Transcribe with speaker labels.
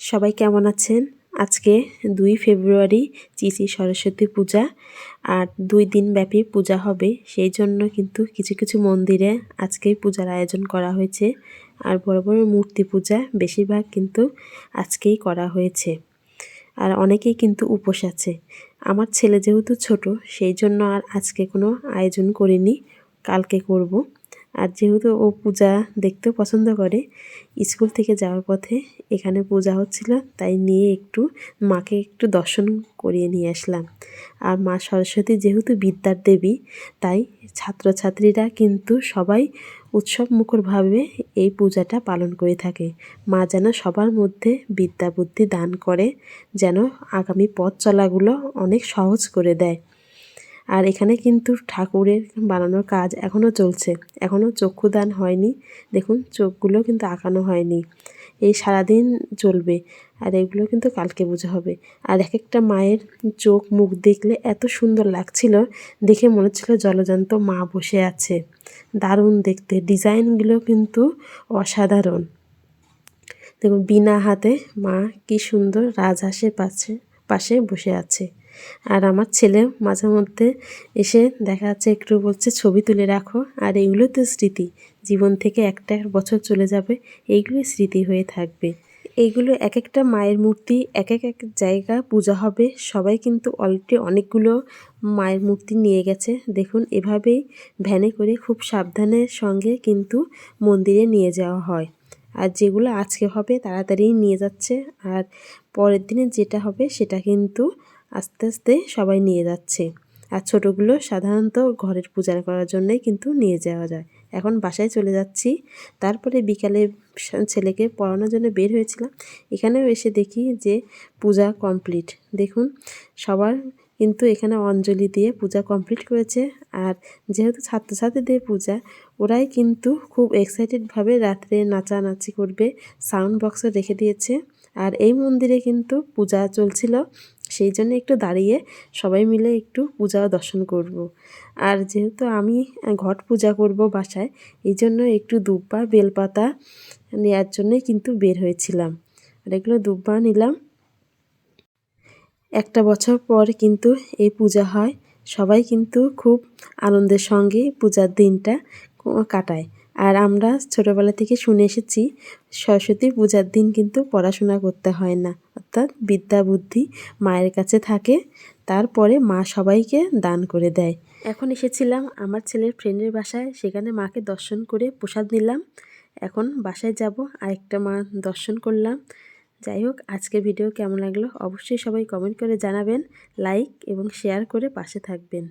Speaker 1: সবাই কেমন আছেন? আজকে দুই ফেব্রুয়ারি, চিচি সরস্বতী পূজা আর দুই দিন ব্যাপী পূজা হবে। সেই জন্য কিন্তু কিছু কিছু মন্দিরে আজকেই পূজার আয়োজন করা হয়েছে আর বড় বড় মূর্তি পূজা বেশিরভাগ কিন্তু আজকেই করা হয়েছে। আর অনেকেই কিন্তু উপোস আছে। আমার ছেলে যেহেতু ছোট, সেই জন্য আর আজকে কোনো আয়োজন করিনি। কালকে করব। আর যেহেতু ও পূজা দেখতেও পছন্দ করে, স্কুল থেকে যাওয়ার পথে এখানে পূজা হচ্ছিল, তাই নিয়ে একটু মাকে একটু দর্শন করিয়ে নিয়ে আসলাম। আর মা সরস্বতী যেহেতু বিদ্যার দেবী, তাই ছাত্রছাত্রীরা কিন্তু সবাই উৎসব মুখরভাবে এই পূজাটা পালন করে থাকে। মা যেন সবার মধ্যে বিদ্যা বুদ্ধি দান করে, যেন আগামী পথ চলাগুলো অনেক সহজ করে দেয়। আর এখানে কিন্তু ঠাকুরের বানানোর কাজ এখনও চলছে। এখনও চক্ষুদান হয়নি। দেখুন, চোখগুলো কিন্তু আঁকানো হয়নি। এই সারাদিন চলবে আর এগুলো কিন্তু কালকে বোঝা হবে। আর এক একটা মায়ের চোখ মুখ দেখলে এত সুন্দর লাগছিল, দেখে মনে হচ্ছিল জলজান্ত মা বসে আছে। দারুণ দেখতে। ডিজাইনগুলো কিন্তু অসাধারণ। দেখুন, বিনা হাতে মা কি সুন্দর রাজহাঁসের পাশে পাশে বসে আছে। আর আমার ছেলে মাঝে মধ্যে এসে দেখা যাচ্ছে একটু বলছে, ছবি তুলে রাখো। আর এইগুলো তো স্মৃতি। জীবন থেকে একটা বছর চলে যাবে এইগুলো স্মৃতি হয়ে থাকবে। এইগুলো এক একটা মায়ের মূর্তি এক এক এক জায়গা পূজা হবে। সবাই কিন্তু অলরেডি অনেকগুলো মায়ের মূর্তি নিয়ে গেছে। দেখুন, এভাবেই ভ্যানে করে খুব সাবধানের সঙ্গে কিন্তু মন্দিরে নিয়ে যাওয়া হয়। আর যেগুলো আজকে হবে তাড়াতাড়ি নিয়ে যাচ্ছে। আর পরের দিনে যেটা হবে সেটা কিন্তু আস্তে আস্তে সবাই নিয়ে যাচ্ছে। আর ছোটোগুলো সাধারণত ঘরের পূজা করার জন্যই কিন্তু নিয়ে যাওয়া যায়। এখন বাসায় চলে যাচ্ছি। তারপরে বিকালে ছেলেকে পড়ানোর জন্য বের হয়েছিলাম। এখানেও এসে দেখি যে পূজা কমপ্লিট। দেখুন, সবার কিন্তু এখানে অঞ্জলি দিয়ে পূজা কমপ্লিট করেছে। আর যেহেতু ছাত্রছাত্রীদের পূজা, ওরাই কিন্তু খুব এক্সাইটেডভাবে রাত্রে নাচানাচি করবে, সাউন্ড বক্সও রেখে দিয়েছে। আর এই মন্দিরে কিন্তু পূজা চলছিল। সেই জন্য একটু দাঁড়িয়ে সবাই মিলে একটু পূজা দর্শন করব। আর যেহেতু আমি ঘট পূজা করব বাসায়, এই জন্য একটু দুব্বা, বেলপাতা নেওয়ার জন্যই কিন্তু বের হয়েছিলাম। আর এগুলো দুব্বা নিলাম। একটা বছর পর কিন্তু এই পূজা হয়। সবাই কিন্তু খুব আনন্দের সঙ্গে পূজার দিনটা কাটায়। আর আমরা ছোটোবেলা থেকে শুনে এসেছি, সরস্বতী পূজার দিন কিন্তু পড়াশোনা করতে হয় না। অর্থাৎ বিদ্যা বুদ্ধি মায়ের কাছে থাকে, তারপরে মা সবাইকে দান করে দেয়। এখন এসেছিলাম আমার ছেলের ফ্রেন্ডের বাসায়, সেখানে মাকে দর্শন করে প্রসাদ নিলাম। এখন বাসায় যাব, আরেকটা মা দর্শন করলাম। যাই হোক আজকে ভিডিও কেমন লাগল? অবশ্যই সবাই কমেন্ট করে জানাবেন লাইক এবং শেয়ার করে পাশে থাকবেন।